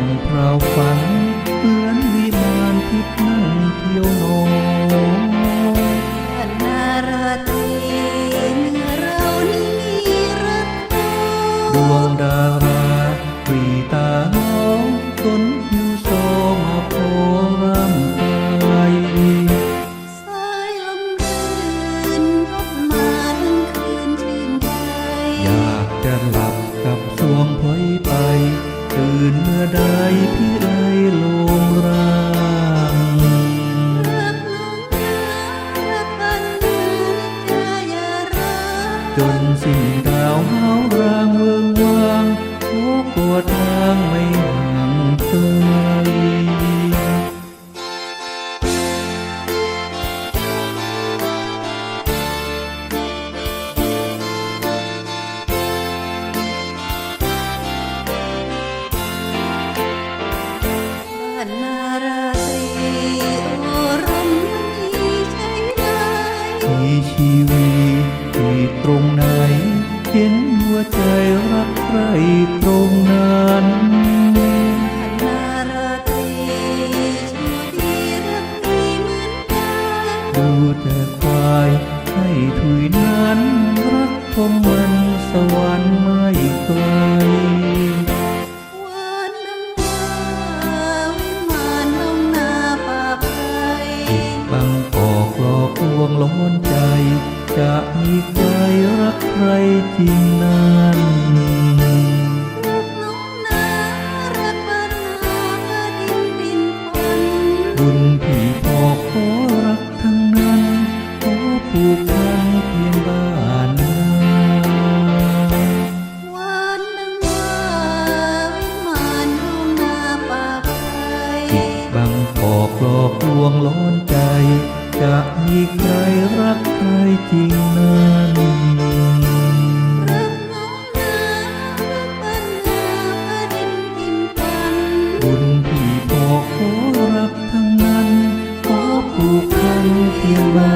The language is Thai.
องพระฟังื่นเมื่อใดพี่ไอ่ลงร่างจนสิ้นดาวเฮารางเมืองวางทุกตัวทางไม่ห่างเธอ มีชีวิตที่ตรงไหน เห็นหัวใจรักใครตรงนั้นบ้านนาราตรีชั่วดีรักมีเหมือนกันดูแต่ควายให้ถุยนั้น รักคงมันสวรรค์ไม่ไกล บางกอกหลอกลวงล้นใจ จะมีใครรักใครจริงนั้นรักน้องนานบุญพี่พอขอรักทั้งนั้นขอผูก บางกอกหลอกลวงล้อนใจ จะมีใครรักใครจริงนั้นรักน้อกบ้านนาดินดินพันบุญที่พอขอรักทั้งนั้น ขอผูกพันเพียงว่า